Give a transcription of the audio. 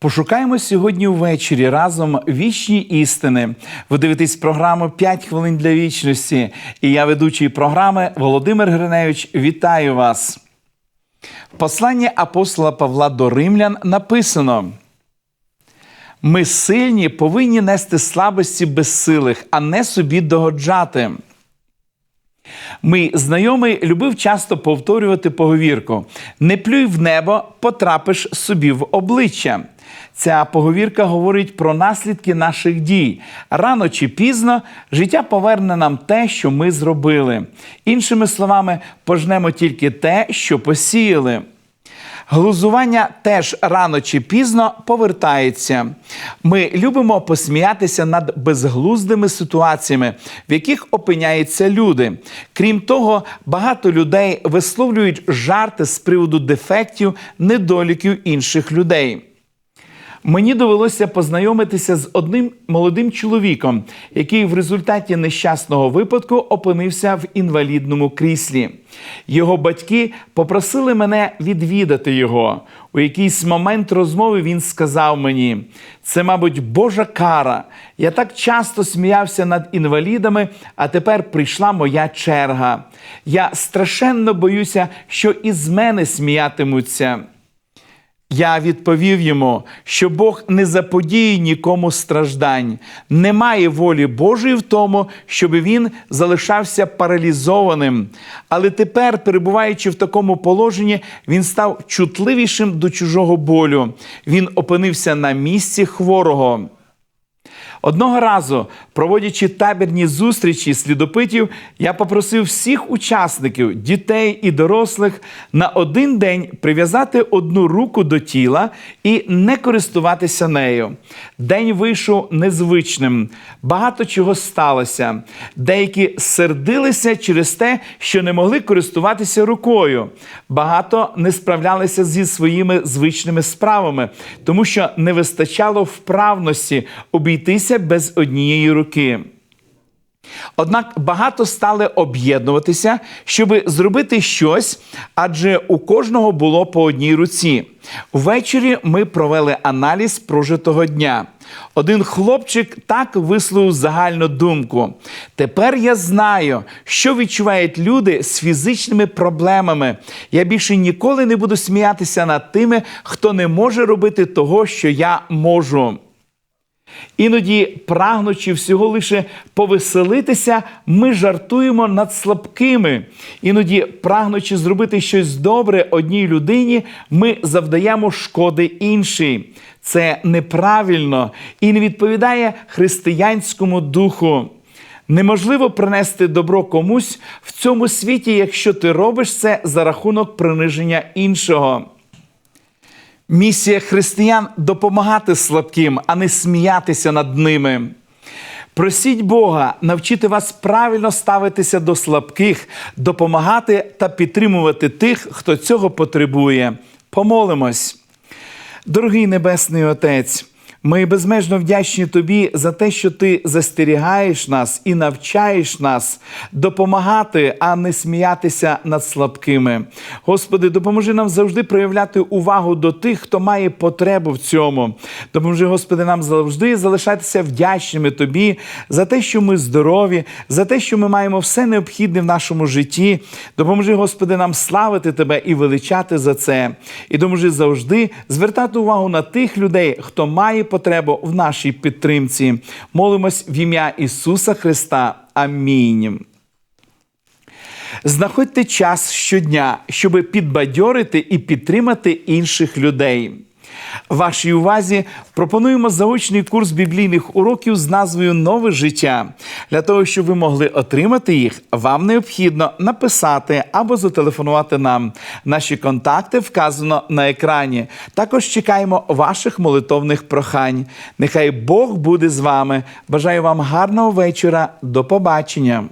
Пошукаємо сьогодні ввечері разом вічні істини. Ви дивитесь програму «5 хвилин для вічності. І я, ведучий програми Володимир Гриневич, вітаю вас. В посланні апостола Павла до Римлян написано: Ми сильні повинні нести слабості безсилих, а не собі догоджати. Мій знайомий любив часто повторювати поговірку: не плюй в небо, потрапиш собі в обличчя. Ця поговірка говорить про наслідки наших дій. Рано чи пізно життя поверне нам те, що ми зробили. Іншими словами, пожнемо тільки те, що посіяли. Глузування теж рано чи пізно повертається. Ми любимо посміятися над безглуздими ситуаціями, в яких опиняються люди. Крім того, багато людей висловлюють жарти з приводу дефектів, недоліків інших людей. Мені довелося познайомитися з одним молодим чоловіком, який в результаті нещасного випадку опинився в інвалідному кріслі. Його батьки попросили мене відвідати його. У якийсь момент розмови він сказав мені: це, мабуть, Божа кара. Я так часто сміявся над інвалідами, а тепер прийшла моя черга. Я страшенно боюся, що із мене сміятимуться. Я відповів йому, що Бог не заподіє нікому страждань, немає волі Божої в тому, щоб він залишався паралізованим. Але тепер, перебуваючи в такому положенні, він став чутливішим до чужого болю. Він опинився на місці хворого. Одного разу, проводячи табірні зустрічі слідопитів, я попросив всіх учасників, дітей і дорослих, на один день прив'язати одну руку до тіла і не користуватися нею. День вийшов незвичним, багато чого сталося. Деякі сердилися через те, що не могли користуватися рукою. Багато не справлялися зі своїми звичними справами, тому що не вистачало вправності обійтися без однієї руки. Однак багато стали об'єднуватися, щоб зробити щось, адже у кожного було по одній руці. Ввечері ми провели аналіз прожитого дня. Один хлопчик так висловив загальну думку. Тепер я знаю, що відчувають люди з фізичними проблемами. Я більше ніколи не буду сміятися над тими, хто не може робити того, що я можу. Іноді, прагнучи всього лише повеселитися, ми жартуємо над слабкими. Іноді, прагнучи зробити щось добре одній людині, ми завдаємо шкоди іншій. Це неправильно і не відповідає християнському духу. Неможливо принести добро комусь в цьому світі, якщо ти робиш це за рахунок приниження іншого. Місія християн допомагати слабким, а не сміятися над ними. Просіть Бога навчити вас правильно ставитися до слабких, допомагати та підтримувати тих, хто цього потребує. Помолимось. Дорогий Небесний Отець. Ми безмежно вдячні тобі за те, що ти застерігаєш нас і навчаєш нас допомагати, а не сміятися над слабкими. Господи, допоможи нам завжди проявляти увагу до тих, хто має потребу в цьому. Допоможи, Господи, нам завжди залишатися вдячними Тобі за те, що ми здорові, за те, що ми маємо все необхідне в нашому житті. Допоможи, Господи, нам славити Тебе і величати за це. І допоможи завжди звертати увагу на тих людей, хто має потребу в нашій підтримці. Молимось в ім'я Ісуса Христа. Амінь. Знаходьте час щодня, щоб підбадьорити і підтримати інших людей. Вашій увазі пропонуємо заочний курс біблійних уроків з назвою Нове життя. Для того, щоб ви могли отримати їх, вам необхідно написати або зателефонувати нам. Наші контакти вказано на екрані. Також чекаємо ваших молитовних прохань. Нехай Бог буде з вами. Бажаю вам гарного вечора. До побачення.